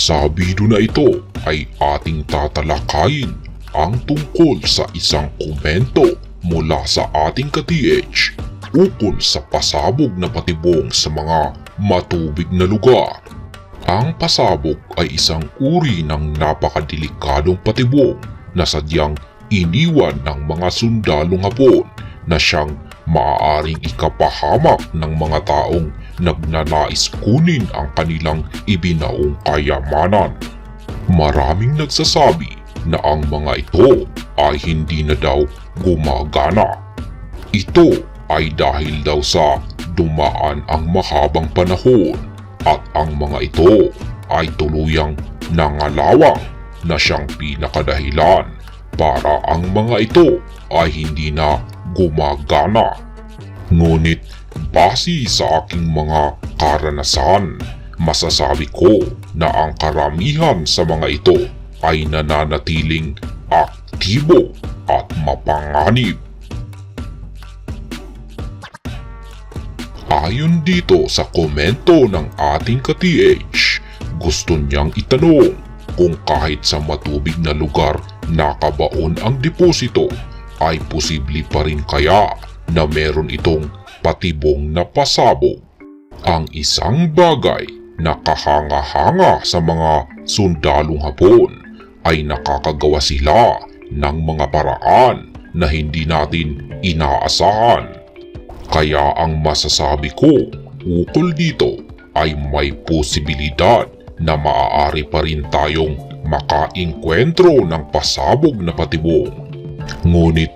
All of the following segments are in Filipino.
Sa video na ito ay ating tatalakayin ang tungkol sa isang komento mula sa ating ka-TH ukol sa pasabog na patibong sa mga matubig na lugar. Ang pasabog ay isang uri ng napakadelikadong patibong na sadyang iniwan ng mga sundalong hapon na siyang maaaring ikapahamak ng mga taong nagnanais kunin ang kanilang ibinaong kayamanan. Maraming nagsasabi na ang mga ito ay hindi na daw gumagana. Ito ay dahil daw sa dumaan ang mahabang panahon at ang mga ito ay tuluyang nangalawang na siyang pinakadahilan para ang mga ito ay hindi na gumagana. Ngunit base sa aking mga karanasan, masasabi ko na ang karamihan sa mga ito ay nananatiling aktibo at mapanganib. Ayon dito sa komento ng ating ka-TH, gusto niyang itanong kung kahit sa matubig na lugar nakabaon ang deposito ay posible pa rin kaya na meron itong patibong na pasabog. Ang isang bagay na kahanga-hanga sa mga sundalong hapon ay nakakagawa sila ng mga paraan na hindi natin inaasahan. Kaya ang masasabi ko ukol dito ay may posibilidad na maaari pa rin tayong makainkwentro ng pasabog na patibong. Ngunit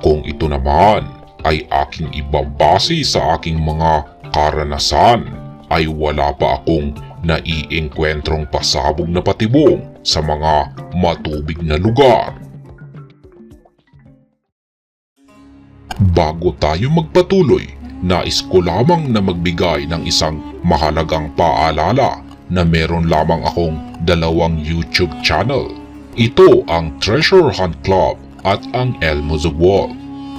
kung ito naman ay aking ibabase sa aking mga karanasan ay wala pa akong naiengkwentrong pasabog na patibong sa mga matubig na lugar. Bago tayo magpatuloy, nais ko lamang na magbigay ng isang mahalagang paalala na meron lamang akong dalawang YouTube channel. Ito ang Treasure Hunt Club at ang of Wall.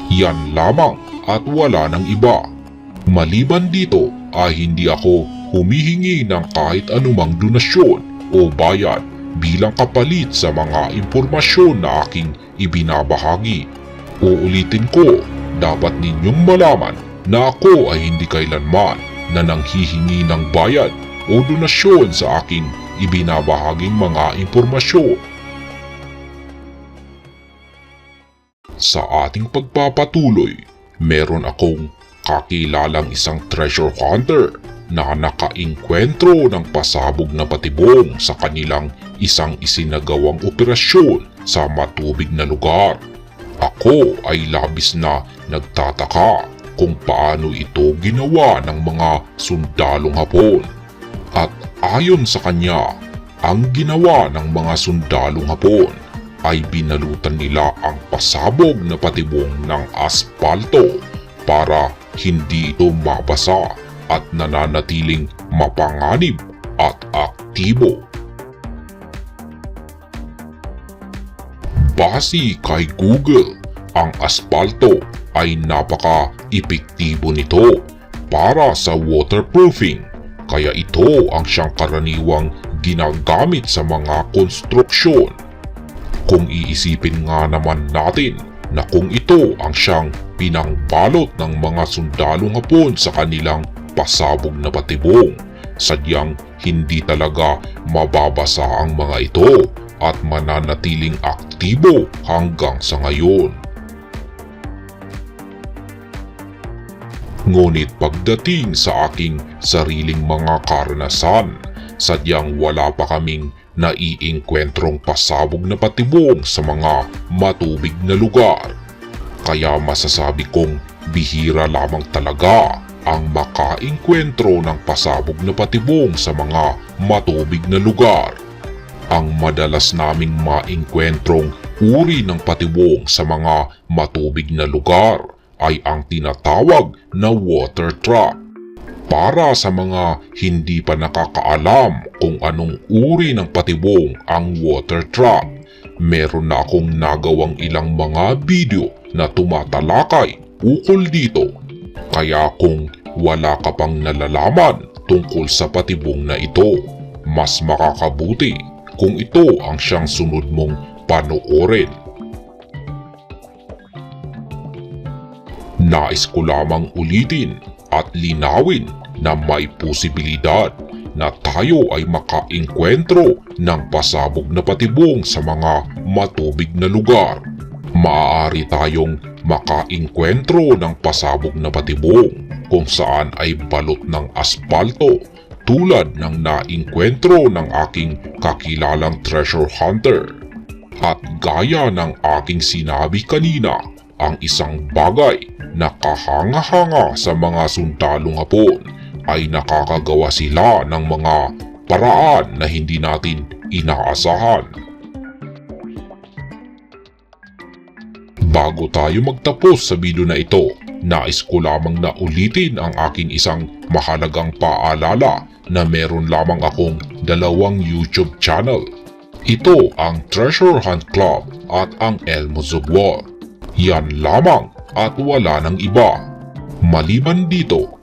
Yan lamang at wala ng iba. Maliban dito ay hindi ako humihingi ng kahit anumang donasyon o bayad bilang kapalit sa mga impormasyon na aking ibinabahagi. Uulitin ko, dapat ninyong malaman na ako ay hindi kailanman na nanghihingi ng bayad o donasyon sa aking ibinabahaging mga impormasyon. Sa ating pagpapatuloy, meron akong kakilalang isang treasure hunter na nakainkwentro ng pasabog na patibong sa kanilang isang isinagawang operasyon sa matubig na lugar. Ako ay labis na nagtataka kung paano ito ginawa ng mga sundalong hapon. At ayon sa kanya, ang ginawa ng mga sundalong hapon ay binalutan nila ang pasabog na patibong ng aspalto para hindi ito mabasa at nananatiling mapanganib at aktibo. Base kay Google, ang aspalto ay napaka-epektibo nito para sa waterproofing kaya ito ang siyang karaniwang ginagamit sa mga konstruksyon. Kung iisipin nga naman natin na kung ito ang siyang pinangbalot ng mga sundalong hapon sa kanilang pasabog na patibong, sadyang hindi talaga mababasa ang mga ito at mananatiling aktibo hanggang sa ngayon. Ngunit pagdating sa aking sariling mga karanasan, sadyang wala pa kaming naiingkwentrong pasabog na patibong sa mga matubig na lugar. Kaya masasabi kong bihira lamang talaga ang makainkwentro ng pasabog na patibong sa mga matubig na lugar. Ang madalas naming maingkwentrong uri ng patibong sa mga matubig na lugar ay ang tinatawag na water trap. Para sa mga hindi pa nakakaalam kung anong uri ng patibong ang water trap, meron na akong nagawang ilang mga video na tumatalakay ukol dito. Kaya kung wala ka pang nalalaman tungkol sa patibong na ito, mas makakabuti kung ito ang siyang sunod mong panoorin. Nais ko lamang ulitin at linawin na may posibilidad na tayo ay makaengkwentro ng pasabog na patibong sa mga matubig na lugar. Maaari tayong makaengkwentro ng pasabog na patibong kung saan ay balot ng aspalto tulad ng naengkwentro ng aking kakilalang treasure hunter. At gaya ng aking sinabi kanina, ang isang bagay na kahanga-hanga sa mga sundalong hapon ay nakakagawa sila ng mga paraan na hindi natin inaasahan. Bago tayo magtapos sa video na ito, nais ko lamang na ulitin ang aking isang mahalagang paalala na meron lamang akong dalawang YouTube channel. Ito ang Treasure Hunt Club at ang Elmo Zugwar. Yan lamang at wala ng iba. Maliban dito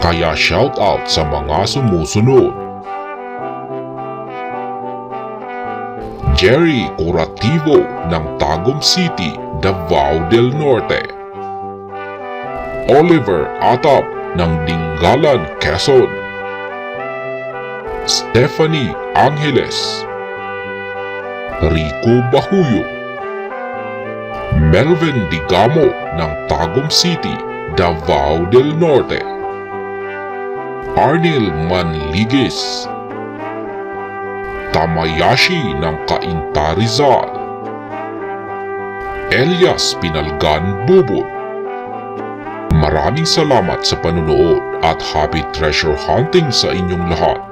Kaya shoutout sa mga sumusunod. Jerry Curativo ng Tagum City, Davao del Norte. Oliver Atap ng Dingalan, Quezon. Stephanie Angeles. Rico Bahuyo. Melvin Digamo ng Tagum City, Davao del Norte. Arnil Manligis. Tamayashi ng Cainta Rizal. Elias Pinalgan Bubot. Maraming salamat sa panunood at happy treasure hunting sa inyong lahat.